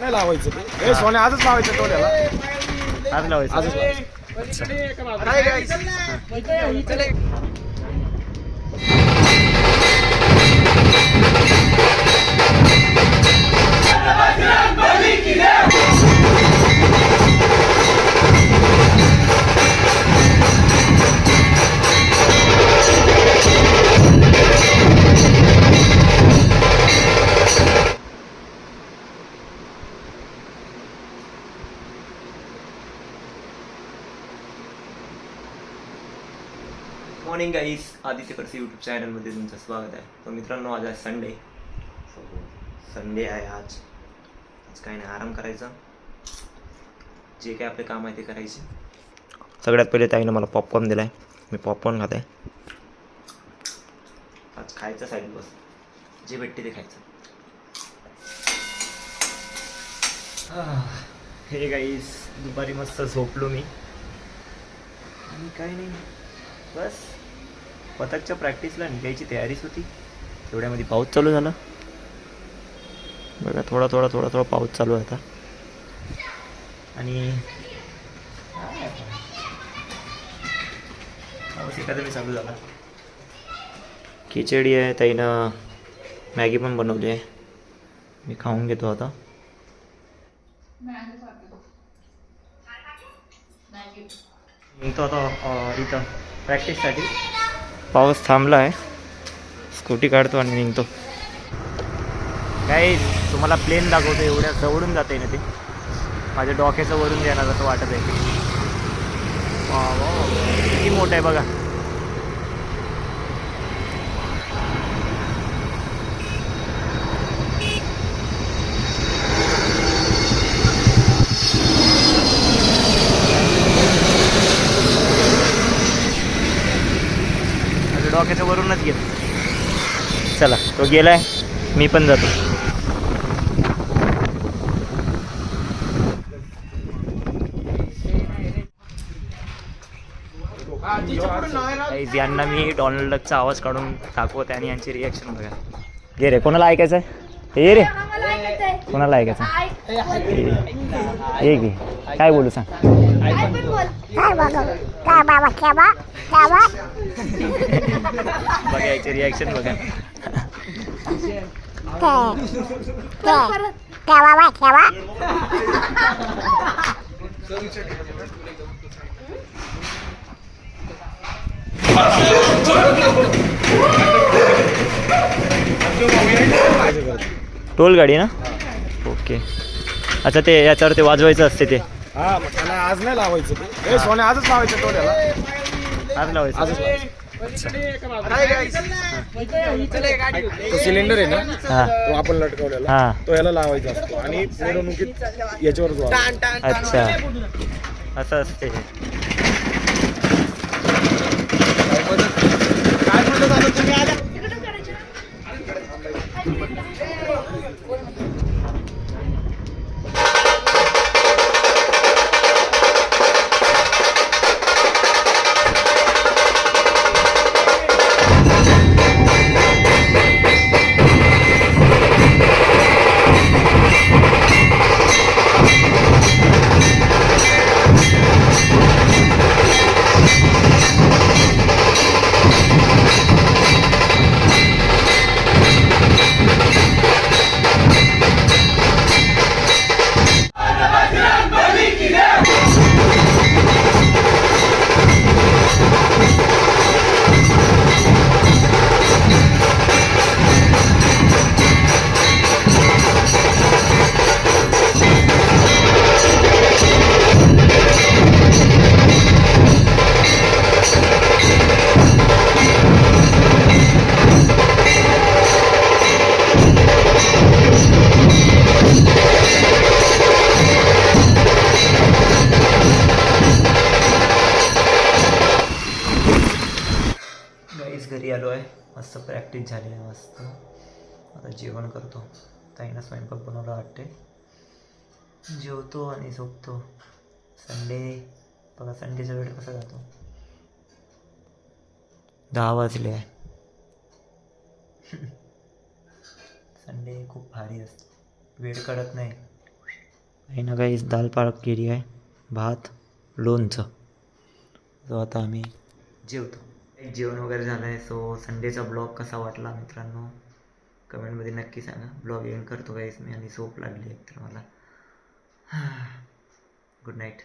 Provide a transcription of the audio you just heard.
नाही लावायचं ते? हे सोने आजच लावायचं टोल्याला आज लावायचं आजच लावायचं morning guys Aditya Karse YouTube चॅनलमध्ये तुमचं स्वागत आहे. तर मित्रांनो आज आहे संडे सो संडे आहे आज. आज काही नाही आराम करायचा. जे काय आपले काम आहे ते करायचे. सगळ्यात पहिले ताईनं मला पॉपकॉर्न दिला आहे मी पॉपकॉर्न खात आहे आज खायचं साईड बस. जे भेटते ते खायचं. हे गाईस दुपारी मस्त झोपलो मी. आणि काही नाही. बस. पथकच्या प्रॅक्टिसला निघायची तयारीच होती. तेवढ्यामध्ये पाऊस चालू झाला. बघा थोडा थोडा थोडा थोडा पाऊस चालू आहे आता. आणि पाऊस एखादा चालू झाला. खिचडी आहे ताईनं मॅगी पण बनवली आहे. मी खाऊन घेतो आता. निघतो आता इथं प्रॅक्टिससाठी पाऊस थांबला आहे स्कूटी काढतो आणि निघतो. काय तुम्हाला प्लेन दाखवतो एवढ्या जवळून जाते ना ते. माझ्या डोक्याचं वरून देणार असं वाटत आहे. किती मोठं आहे बघा. डोक्याच्या वरूनच गेलं. चला तो गेलाय मी पण जातो. यांना मी डॉनल्ड डकचा आवाज काढून दाखवत आणि यांची रिॲक्शन बघा. घे रे कोणाला ऐकायचं आहे हे रे कोणाला ऐकायचं हे घे. काय बोलू सांग? बघा याची रिॲक्शन बघा. टोल गाडी ना? ओके. अच्छा ते याच्यावर ते वाजवायचं असते ते. हा मग त्याला आज नाही लावायचं. ते. हे सोने आजच लावायचं टोल्याला आज लावायचं. आजच लावायचं. तो सिलेंडर आहे ना हां. तो आपण लटकवलेला. हां. तो ह्याला लावायचा असतो आणि मिरवणुकीत याच्यावर जोडायचा. अच्छा. असं असते हे. गाईस घरी आलो आहे मस्त प्रॅक्टिस झाली आहे मस्त. आता जेवण करतो. ताईनं स्वयंपाक बनवला वाटते जेवतो आणि झोपतो. संडे. बघा संडेचा वेळ कसा जातो? दहा वाजले आहे. संडे खूप भारी असतो. वेळ कळत नाही. काही ना काही दाल पाळक केली आहे. भात लोणचं. जो आता आम्ही जेवतो. जेवण वगैरे झालं आहे सो संडेचा ब्लॉग कसा वाटला मित्रांनो? कमेंटमध्ये नक्की सांगा. ब्लॉग एंड करतो काहीच मी आणि सोप लागली एक तर मला. Good night